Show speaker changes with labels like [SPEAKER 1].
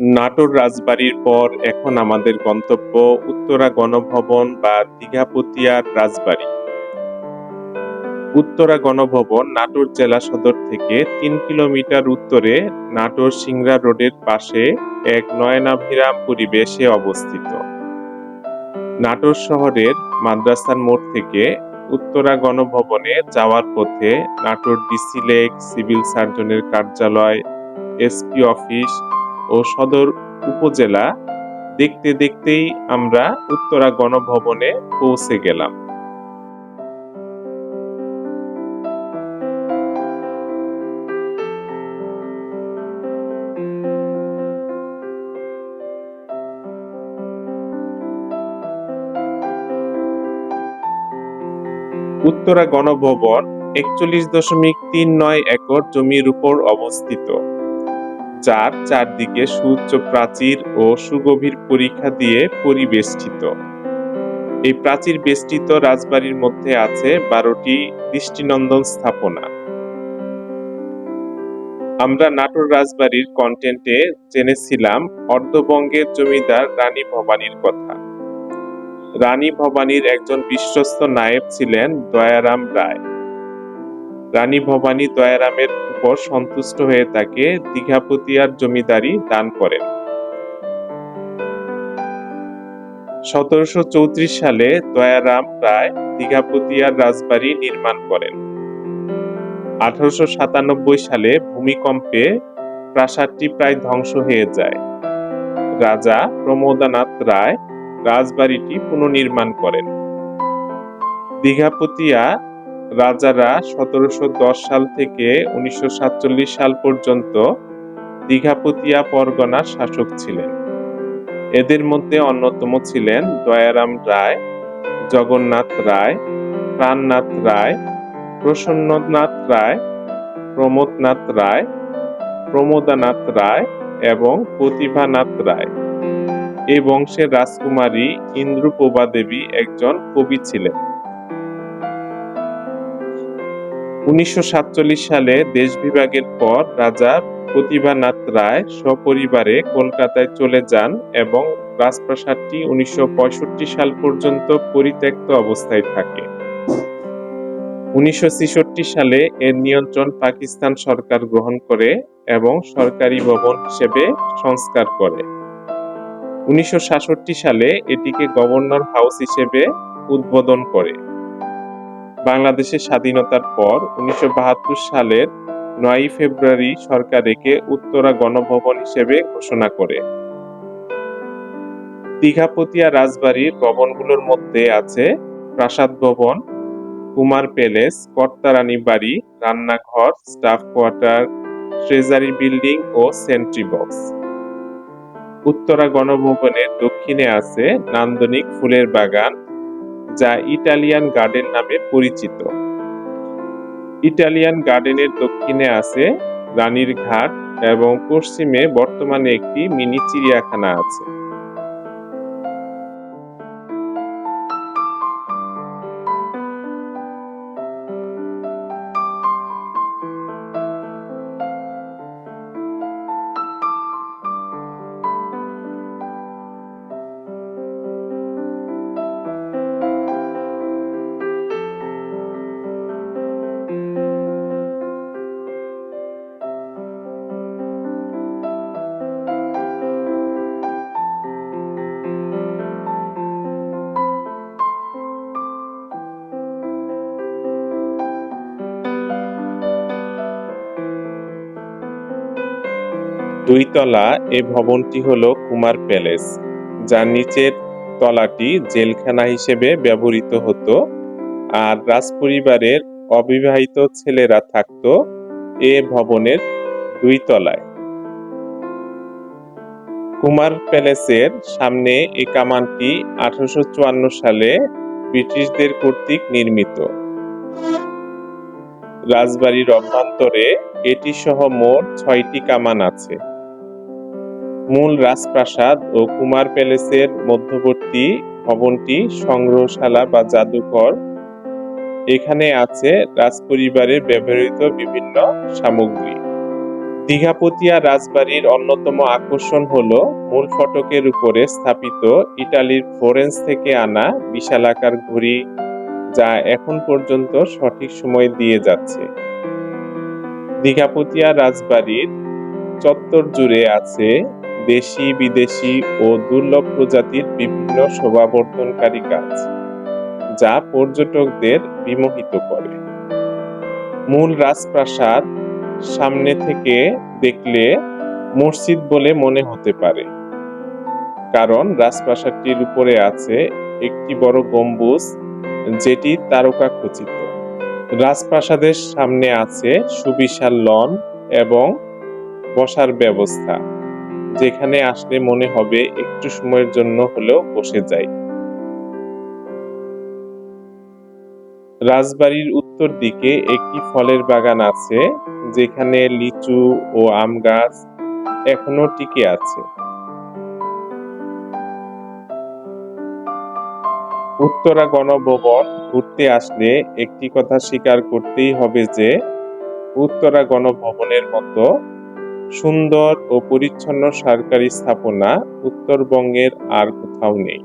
[SPEAKER 1] নাটোর রাজবাড়ির পর এখন আমাদের গন্তব্য উত্তরা গণভবন বা দীঘাপতিয়ার রাজবাড়ি। উত্তরা গণভবন নাটোর জেলা সদর থেকে তিন কিলোমিটার উত্তরে নাটোর সিংড়া রোডের পাশে এক নয়নাভিরাম পরিবেশে অবস্থিত। নাটোর শহরের মাদ্রাসার মোড় থেকে উত্তরা গণভবনে যাওয়ার পথে নাটোর ডিসি লেক, সিভিল সার্জনের কার্যালয়, এসপি অফিস ও সদর উপজেলা দেখতে দেখতেই আমরা উত্তরা গণভবনে পৌঁছে গেলাম। উত্তরা গণভবন একচল্লিশ দশমিক তিন নয় একর জমির উপর অবস্থিত। যার চারদিকে সুউচ্চ প্রাচীর ও সুগভীর পরীক্ষা দিয়ে পরিবেষ্টিত। এই প্রাচীর বেষ্টিত রাজবাড়ির মধ্যে আছে বারোটি দৃষ্টিনন্দন স্থাপনা। আমরা নাটোর রাজবাড়ির কন্টেন্টে জেনেছিলাম অর্ধবঙ্গের জমিদার রানী ভবানীর কথা। রানী ভবানীর একজন বিশ্বস্ত নায়েব ছিলেন দয়ারাম রায়। রানী ভবানী দয়ারামের উপর সন্তুষ্ট হয়ে তাকে দীঘাপতিয়ার জমিদারি দান করেন। সতেরোশো চৌত্রিশ সালে দয়ারাম রায় দীঘাপতিয়ার রাজবাড়ি নির্মাণ করেন। আঠারোশো সাতানব্বই সালে ভূমিকম্পে প্রাসাদটি প্রায় ধ্বংস হয়ে যায়। রাজা প্রমোদানাথ রায় রাজবাড়িটি পুনর্নির্মাণ করেন। দীঘাপতিয়া রাজারা সতেরোশো দশ সাল থেকে উনিশশো সাতচল্লিশ সাল পর্যন্ত দীঘাপতিয়া পরগনার শাসক ছিলেন। এদের মধ্যে অন্যতম ছিলেন দয়ারাম রায়, জগন্নাথ রায়, প্রাণনাথ রায়, প্রসন্ননাথ রায়, প্রমোদনাথ রায়, প্রমোদানাথ রায় এবং প্রতিভানাথ রায়। এই বংশের রাজকুমারী ইন্দ্রপ্রভা দেবী একজন কবি ছিলেন। উনিশশো সাতচল্লিশ সালে দেশ বিভাগের পর রাজা প্রতিভানাথ রায় সপরিবারে কলকাতায় চলে যান এবং রাজপ্রাসাদটি উনিশশো সাল পর্যন্ত পরিত্যক্ত অবস্থায় থাকে। উনিশশো সালে এর নিয়ন্ত্রণ পাকিস্তান সরকার গ্রহণ করে এবং সরকারি ভবন হিসেবে সংস্কার করে। উনিশশো সাতষট্টি সালে এটিকে গভর্নর হাউস হিসেবে উদ্বোধন করে। বাংলাদেশের স্বাধীনতার পর উনিশশো সালের নয়ই ফেব্রুয়ারি সরকার একে উত্তরা গণভবন হিসেবে ঘোষণা করে। দীঘাপতিয়া রাজবাড়ির ভবনগুলোর মধ্যে আছে প্রাসাদ ভবন, কুমার প্যালেস, কর্তারানী বাড়ি, রান্নাঘর, স্টাফ কোয়ার্টার, ট্রেজারি বিল্ডিং ও সেন্ট্রি বক্স। উত্তরা গণভবনের দক্ষিণে আছে নান্দনিক ফুলের বাগান যা ইটালিয়ান গার্ডেন নামে পরিচিত। ইটালিয়ান গার্ডেনের দক্ষিণে আছে রানীর ঘাট এবং পশ্চিমে বর্তমানে একটি মিনি চিড়িয়াখানা আছে। দুই তলা এ ভবনটি হলো কুমার প্যালেস, যার নিচের তলাটি জেলখানা হিসেবে ব্যবহৃত হতো আর রাজপরিবারের অবিবাহিত ছেলেরা থাকতো এ ভবনের দুই তলায় কুমার প্যালেসের সামনে এই কামানটি আঠারোশো চুয়ান্ন সালে ব্রিটিশদের কর্তৃক নির্মিত। রাজবাড়ির অভ্যন্তরে এটি সহ মোট ছয়টি কামান আছে। মূল রাজপ্রাসাদ ও কুমার প্যালেসের মধ্যবর্তী ভবনটি সংগ্রহশালা বা জাদুঘর। এখানে আছে রাজপরিবারের ব্যবহৃত বিভিন্ন সামগ্রী। দীঘাপতিয়া রাজবাড়ির অন্যতম আকর্ষণ হল মূল ফটকের উপরে স্থাপিত ইটালির ফ্লোরেন্স থেকে আনা বিশালাকার ঘড়ি, যা এখন পর্যন্ত সঠিক সময় দিয়ে যাচ্ছে। দীঘাপতিয়া রাজবাড়ির চত্বর জুড়ে আছে দেশি, বিদেশি ও দুর্লভ প্রজাতির বিভিন্ন শোভাবর্ধনকারী গাছ, যা পর্যটকদের বিমোহিত করে। মূল রাজপ্রাসাদ সামনে থেকে দেখলে মসজিদ বলে মনে হতে পারে। কারণ রাজপ্রাসাদটির উপরে আছে একটি বড় গম্বুজ, যেটি তারকা খচিত। রাজপ্রাসাদের সামনে আছে সুবিশাল লন এবং বসার ব্যবস্থা। যেখানে আসলে মনে হবে একটু সময়ের জন্য হলেও বসে যাই। রাজবাড়ির উত্তর দিকে একটি ফলের বাগান আছে, যেখানে লিচু ও আম গাছ এখনও টিকে আছে। উত্তরা গণভবন ঘুরতে আসলে একটি কথা স্বীকার করতেই হবে যে, উত্তরা গণভবনের মতো সুন্দর ও পরিচ্ছন্ন সরকারি স্থাপনা উত্তরবঙ্গের আর কোথাও নেই।